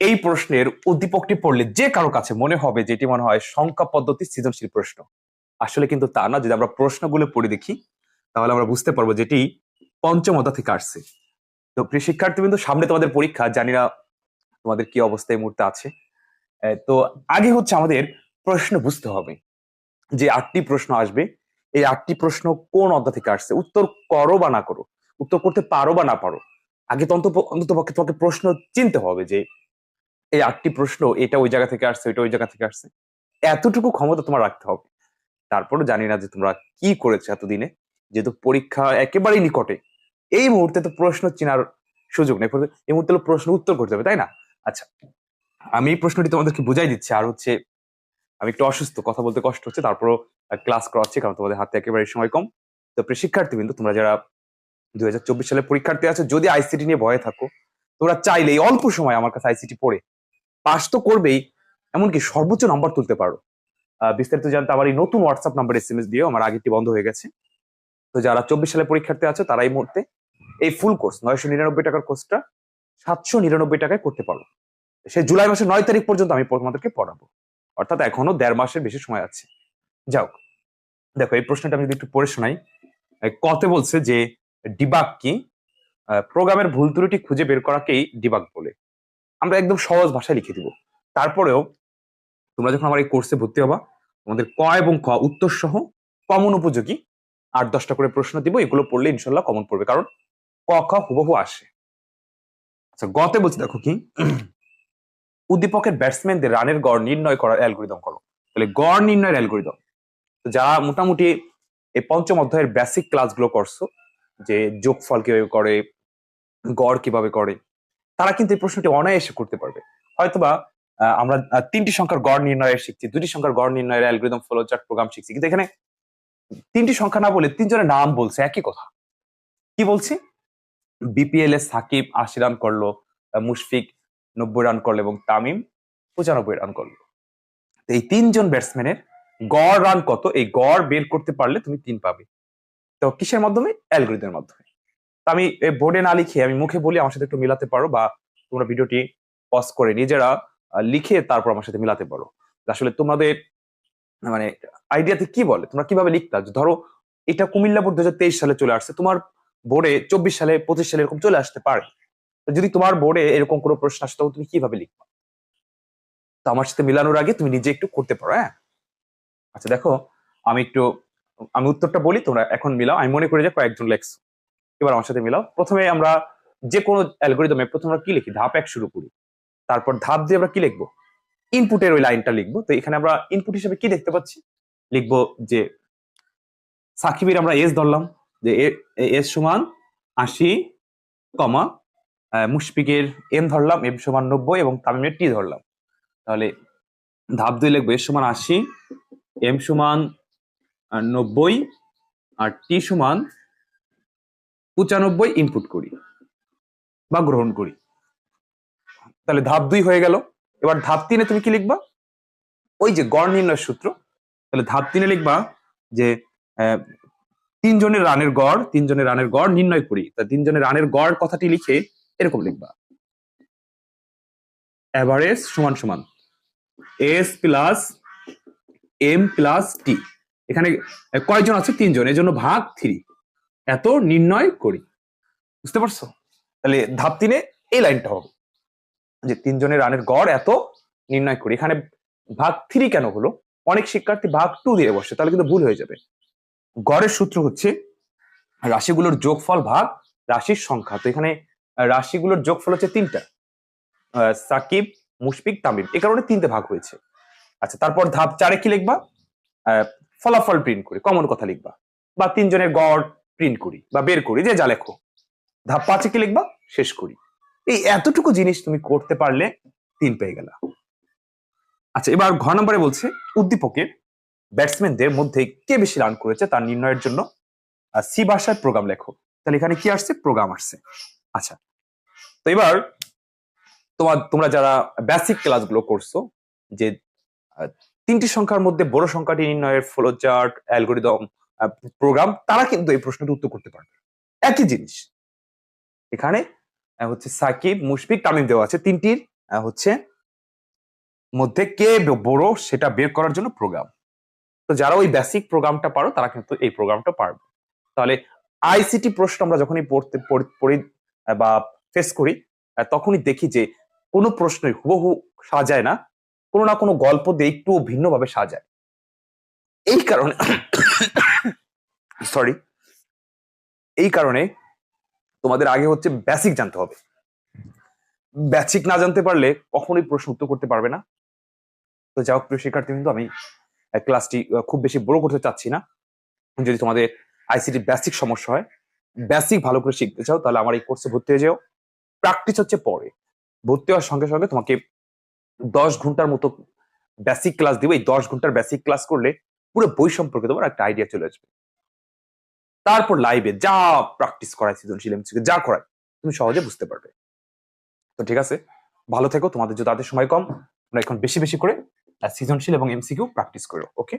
এই প্রশ্নের উদ্দীপকটি পড়লে যে কারও কাছে মনে হবে যেটি মনে হয় সংখ্যা পদ্ধতি সৃজনশীল প্রশ্ন। আসলে কিন্তু তা না, যদি আমরা প্রশ্নগুলো পড়ে দেখি, তাহলে আমরা বুঝতে পারব যেটি পঞ্চম অধ্যায় থেকে আসছে। তো প্রিয় শিক্ষার্থীবৃন্দ, সামনে তোমাদের পরীক্ষা, জানি না তোমাদের কি অবস্থা এই মুহূর্তে আছে। তো আগে হচ্ছে আমাদের প্রশ্ন বুঝতে হবে, যে আটটি প্রশ্ন আসবে, এই আটটি প্রশ্ন কোন অধ্যায় থেকে আসছে? উত্তর করো বা না করো, উত্তর করতে পারো বা না পারো। আগে তো অন্তত পক্ষে তোমাকে প্রশ্ন চিনতে হবে যে এই আটটি প্রশ্ন, এটা ওই জায়গা থেকে আসছে এটা ওই জায়গা থেকে আসছে। এতটুকু ক্ষমতা তোমার রাখতে হবে। তারপরও জানি না যে তোমরা কি করেছ এতদিনে। যেহেতু পরীক্ষা একেবারেই নিকটে। এই মুহূর্তে তো প্রশ্ন চেনার সুযোগ নেই। এই মুহূর্তে হলো প্রশ্ন উত্তর করতে হবে, তাই না? আচ্ছা আমি এই প্রশ্নটি তোমাদেরকে বুঝাই দিচ্ছি। আর হচ্ছে, আমি একটু অসুস্থ, কথা বলতে কষ্ট হচ্ছে, তারপরও ক্লাস করাচ্ছি, কারণ তোমাদের হাতে একেবারে সময় কম। তো প্রিয় শিক্ষার্থীবৃন্দ তোমরা যারা দুই হাজার চব্বিশ সালে পরীক্ষার্থী আছো, যদি আইসিটি নিয়ে ভয়ে থাকো, তোমরা চাইলে এই অল্প সময় আমার কাছে আইসিটি পড়ে। পাস তো করবেই, এমনকি সর্বোচ্চ নম্বর তুলতে পারো। বিস্তারিত জানতে আমার এই নতুন WhatsApp number S M S দিয়েও আমার আগেরটি বন্ধ হয়ে গেছে। তো যারা চব্বিশ সালে পরীক্ষার্থী আছে, তারা এই মুহূর্তে এই ফুল কোর্স নয়শো নিরানব্বই টাকার কোর্সটা সাতশো নিরানব্বই টাকায় করতে পারো। সে জুলাই মাসের নয় তারিখ পর্যন্ত আমি তোমাদেরকে পড়াবো। অর্থাৎ এখনও দেড় মাসের বেশি সময় আছে। যাও দেখো, এই প্রশ্নটা আমি যদি একটু পড়ে শোনাই কতে বলছে যে, ডিবাগ কি? প্রোগ্রামের ভুল ত্রুটি খুঁজে বের করাকেই ডিবাগ বলে। আমরা একদম সহজ ভাষায় লিখে দিব। তারপরেও তোমরা যখন আমার এই কোর্সে ভর্তি হবা, তোমাদের ক এবং খ উত্তর সহ কমন উপযোগী আট দশটা করে প্রশ্ন দিব, এগুলো পড়লে ইনশাল্লাহ কমন পড়বে। কারণ ক, খ হুবহু আসে। আচ্ছা গতে বলছে, দেখো কি? উদ্দীপকের ব্যাটসম্যানদের রানের গড় নির্ণয় করার অ্যালগোরিদম করো। তাহলে গড় নির্ণয়ের অ্যালগোরিদম তো যারা মোটামুটি এই পঞ্চম অধ্যায়ের বেসিক ক্লাসগুলো করছ, যে যোগফল কীভাবে করে, গড় কীভাবে করে তারা কিন্তু এই প্রশ্নটি অনায়াসে করতে পারবে। হয়তোবা আমরা তিনটি সংখ্যার গড় নির্ণয়ের শিখছি, দুটি সংখ্যার গড় নির্ণয়ের অ্যালগোরিদম ফলো চার্ট প্রোগ্রাম শিখছি। কিন্তু এখানে তিনটি সংখ্যা না বলে তিনজনের নাম বলছে, একই কথা। কি বলছি? বিপিএল এ সাকিব আশি রান করল মুশফিক নব্বই রান করল এবং তামিম পঁচানব্বই রান করল। এই তিনজন ব্যাটসম্যানের গড় রান কত? এই গড় বের করতে পারলে তুমি তিন পাবে। তো কিসের মাধ্যমে? অ্যালগোরিদমের মাধ্যমে। আমি বোর্ডে না লিখে আমি মুখে বলি আমার সাথে একটু মিলাতে পারো বা তোমরা ভিডিওটি পজ করে নিজেরা লিখে তারপর আমার সাথে মিলাতে পারো। আসলে তোমাদের মানে আইডিয়াতে কি বলে? তোমরা কীভাবে লিখতা? ধরো, এটা কুমিল্লা বোর্ড দু সালে চলে আসছে, তোমার বোর্ডে চব্বিশ সালে, পঁচিশ সালে এরকম চলে আসতে পারে। যদি তোমার বোর্ডে এরকম কোনো প্রশ্ন আসে, তখন তুমি কীভাবে লিখবা? তো আমার সাথে মিলানোর আগে তুমি নিজে একটু করতে পারো হ্যাঁ? আচ্ছা দেখো, আমি একটু, আমি উত্তরটা বলি, তোমরা এখন মিলাও। আমি মনে করি যে কয়েকজন লেখছো। এবার আমার সাথে মিলাও। প্রথমে আমরা যে কোনো অ্যালগোরিদমে প্রথমে আমরা কি লিখি? ধাপ এক শুরু করি। তারপর ধাপ দিয়ে আমরা কি লিখব? ইনপুটের ওই লাইনটা লিখব। তো এখানে আমরা ইনপুট হিসেবে কি দেখতে পাচ্ছি? লিখব যে, সাকিবের আমরা এস ধরলাম। যে এস সমান আশি কমা মুশফিকের এম ধরলাম এম সমান নব্বই এবং তামিমের টি ধরলাম। তাহলে ধাপ দুই লিখব এস সমান আশি এম সমান নব্বই আর টি সমান পঁচানব্বই ইনপুট করি বা গ্রহণ করি। তাহলে ধাপ দুই হয়ে গেল। এবার ধাপ তিনে তুমি কি লিখবা? ওই যে গড় নির্ণয় সূত্র। তাহলে ধাপ তিনে লিখবা যে তিনজনের রানের গড়, তিনজনের রানের গড় নির্ণয় করি। তা তিনজনের রানের গড় কথাটি লিখে এরকম লিখবা। অ্যাভারেজ সমান সমান। S plus M plus T এখানে কয়জন আছে? তিনজন। এজন্য ভাগ থ্রি এত নির্ণয় করি। বুঝতে পারছ? তাহলে ধাপ তিনে এই লাইনটা হবে। যে তিনজনের রানের গড় এত নির্ণয় করি। এখানে ভাগ থ্রি কেন হলো? অনেক শিক্ষার্থী ভাগ টু দিয়ে বসে, তাহলে কিন্তু ভুল হয়ে যাবে। গড়ের সূত্র হচ্ছে রাশিগুলোর যোগফল ভাগ রাশির সংখ্যা। তো এখানে রাশিগুলোর যোগফল হচ্ছে তিনটা। সাকিব, মুশফিক, তামিম। এ কারণে তিনটে ভাগ হয়েছে। আচ্ছা তারপর ধাপ চারে কি লিখবা? ফলাফল প্রিন্ট করে কমন কথা লিখবা। বা তিনজনের গড় প্রিন্ট করি বা বের করি, যে যা লেখো। ধাপ পাঁচে কি লিখবা? শেষ করি। এই এতটুকু জিনিস তুমি করতে পারলে তিন পেয়ে গেলা। আচ্ছা এবার ঘ নম্বরে বলছে, উদ্দীপকের ব্যাটসম্যানদের মধ্যে কে বেশি রান করেছে তার নির্ণয়ের জন্য? সি ভাষায় প্রোগ্রাম লেখো। তাহলে এখানে কি আসছে? প্রোগ্রাম আসছে। আচ্ছা তো এবার তোমার, তোমরা যারা বেসিক ক্লাসগুলো করছ, যে তিনটি সংখ্যার মধ্যে বড় সংখ্যাটি নির্ণয়ের ফ্লো চার্ট অ্যালগোরিদম প্রোগ্রাম তারা কিন্তু এই প্রশ্নটি উত্তর করতে পারবে। একই জিনিস। এখানে হচ্ছে সাকিব, মুশফিক, তামিম দেওয়া আছে। তিনটির হচ্ছে মধ্যে কে বড় সেটা বের করার জন্য প্রোগ্রাম তো যারা ওই বেসিক প্রোগ্রামটা পারো, তারা কিন্তু এই প্রোগ্রামটা পারবে। তাহলে আইসিটি প্রশ্ন আমরা যখনই পড়তে, পড়ি- পড়ি বা ফেস করি তখনই দেখি যে কোনো প্রশ্নই হুবহু সাজায় না। কোনো না কোনো গল্প দিয়ে একটু ভিন্নভাবে সাজায়। এই কারণে সরি এই কারণে তোমাদের আগে হচ্ছে বেসিক জানতে হবে। বেসিক না জানতে পারলে কখনোই প্রশ্ন উত্তর করতে পারবে না। তো যাই হোক, প্রিয় শিক্ষার্থী কিন্তু আমি ক্লাসটি খুব বেশি বড় করতে চাচ্ছি না। যদি তোমাদের আইসিটি বেসিক সমস্যা হয় বেসিক ভালো করে শিখতে চাও, তাহলে আমার এই কোর্সে ভর্তি হয়ে যাও। প্র্যাকটিস হচ্ছে পরে। ভর্তি হওয়ার সঙ্গে সঙ্গে তোমাকে দশ ঘণ্টার মতো বেসিক ক্লাস দিব। এই দশ ঘণ্টার বেসিক ক্লাস করলে পুরো বই সম্পর্কে তোমার একটা আইডিয়া চলে আসবে। তারপর লাইভে যা প্র্যাকটিস করায় সৃজনশীল এমসিকিউ যা করায়, তুমি সহজে বুঝতে পারবে। তো ঠিক আছে, ভালো থেকো, তোমাদের যদি তাদের সময় কম। তোমরা এখন বেশি বেশি করে সৃজনশীল এবং এমসিকিউ প্র্যাকটিস করো ওকে